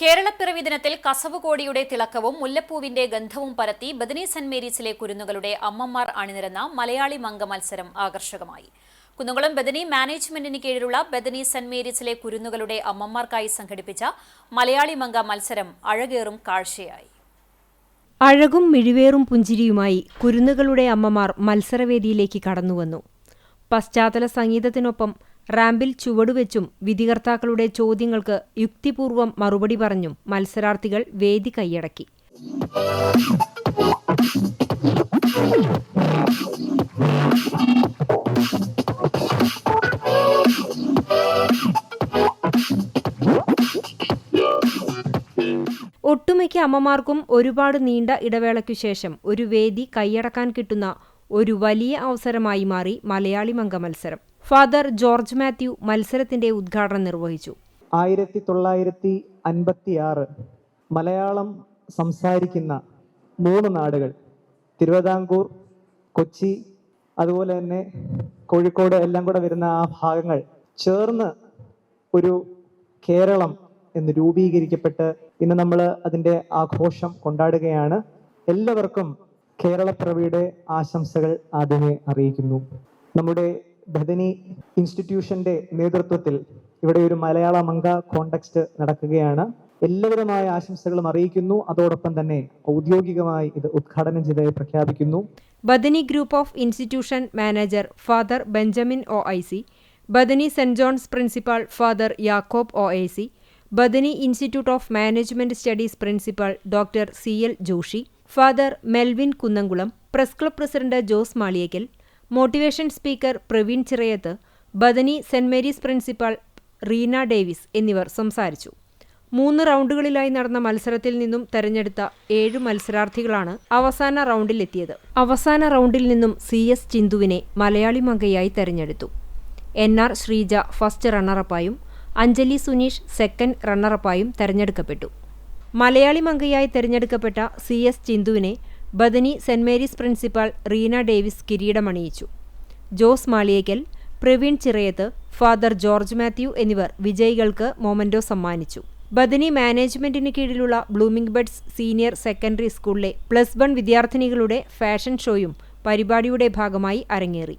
കേരളപ്പിറവി ദിനത്തിൽ കസവുകോടിയുടെ തിളക്കവും മുല്ലപ്പൂവിന്റെ ഗന്ധവും പരത്തി ബദനി സെന്റ് മേരീസിലെ കുരുന്നുകളുടെ അമ്മമാർ അണിനിരന്ന മലയാളി മംഗ മത്സരം ആകർഷകമായി. കുന്നുകുളം ബദനി മാനേജ്മെന്റിന് കീഴിലുള്ള ബദനി സെന്റ് മേരീസിലെ കുരുന്നുകളുടെ അമ്മമാർക്കായി സംഘടിപ്പിച്ച മലയാളി മംഗ മത്സരം അഴകേറും കാഴ്ചയായി. അഴകും മിഴിവേറും പുഞ്ചിരിയുമായി കുരുന്നുകളുടെ അമ്മമാർ മത്സരവേദിയിലേക്ക് കടന്നുവന്നു. പശ്ചാത്തല സംഗീതത്തിനൊപ്പം റാമ്പിൽ ചുവടുവെച്ചും വിധികർത്താക്കളുടെ ചോദ്യങ്ങൾക്ക് യുക്തിപൂർവം മറുപടി പറഞ്ഞും മത്സരാർത്ഥികൾ വേദി കൈയടക്കി. ഒട്ടുമിക്ക അമ്മമാർക്കും ഒരുപാട് നീണ്ട ഇടവേളയ്ക്കു ശേഷം ഒരു വേദി കൈയടക്കാൻ കിട്ടുന്ന ഒരു വലിയ അവസരമായി മാറി മലയാളി മംഗ മത്സരം ഫാദർ ജോർജ് മാത്യു മത്സരത്തിന്റെ ഉദ്ഘാടനം നിർവഹിച്ചു. ആയിരത്തി തൊള്ളായിരത്തി അൻപത്തി ആറ് മലയാളം സംസാരിക്കുന്ന മൂന്ന് നാടുകൾ തിരുവിതാംകൂർ കൊച്ചി അതുപോലെ തന്നെ കോഴിക്കോട് എല്ലാം കൂടെ വരുന്ന ആ ഭാഗങ്ങൾ ചേർന്ന് ഒരു കേരളം എന്ന് രൂപീകരിക്കപ്പെട്ട് ഇന്ന് നമ്മൾ അതിന്റെ ആഘോഷം കൊണ്ടാടുകയാണ്. എല്ലാവർക്കും കേരളപ്പിറവിയുടെ ആശംസകൾ ആദ്യമേ അറിയിക്കുന്നു. നമ്മുടെ ബദനി ഇൻസ്റ്റിറ്റ്യൂഷന്റെ നേതൃത്വത്തിൽ ഇവിടെ ഒരു മലയാള മംഗ കോണ്ടക്സ്റ്റ് നടക്കുകയാണ്. എല്ലാവിധമായ ആശംസകളും അറിയിക്കുന്നു. അതോടൊപ്പം തന്നെ ഔദ്യോഗികമായി ഇത് ഉദ്ഘാടനം ചെയ്തതായി പ്രഖ്യാപിക്കുന്നു. Bethany Group of Institution manager Father Benjamin O I C Bethany Saint John's principal Father Yakob O A C Bethany Institute of Management Studies principal doctor C L Joshi Father Melvin Kunnamkulam Press Club president Jose Maliyakkal motivation speaker Praveen Chirayath Bethany Saint Mary's principal Reena Davis എന്നിവർ സംസാരിച്ചു. മൂന്ന് റൗണ്ടുകളിലായി നടന്ന മത്സരത്തിൽ നിന്നും തെരഞ്ഞെടുത്ത ഏഴ് മത്സരാർത്ഥികളാണ് അവസാന റൗണ്ടിലെത്തിയത്. അവസാന റൗണ്ടിൽ നിന്നും സി എസ് ചിന്തുവിനെ മലയാളി മകയായി തെരഞ്ഞെടുത്തു. എൻ ആർ ശ്രീജ ഫസ്റ്റ് റണ്ണറപ്പായും അഞ്ജലി സുനീഷ് സെക്കൻഡ് റണ്ണറപ്പായും തെരഞ്ഞെടുക്കപ്പെട്ടു. മലയാളി മങ്കയായി തെരഞ്ഞെടുക്കപ്പെട്ട C S ചിന്തുവിനെ Bethany Saint Mary's principal Reena Davis കിരീടമണിയിച്ചു. Jose Maliyekkal Praveen Chirayath Father George Mathew എന്നിവർ വിജയികൾക്ക് മൊമന്റോ സമ്മാനിച്ചു. ബദനി മാനേജ്മെന്റിന് കീഴിലുള്ള ബ്ലൂമിംഗ് ബഡ്സ് സീനിയർ സെക്കൻഡറി സ്കൂളിലെ പ്ലസ് വൺ വിദ്യാർത്ഥിനികളുടെ ഫാഷൻ ഷോയും പരിപാടിയുടെ ഭാഗമായി അരങ്ങേറി.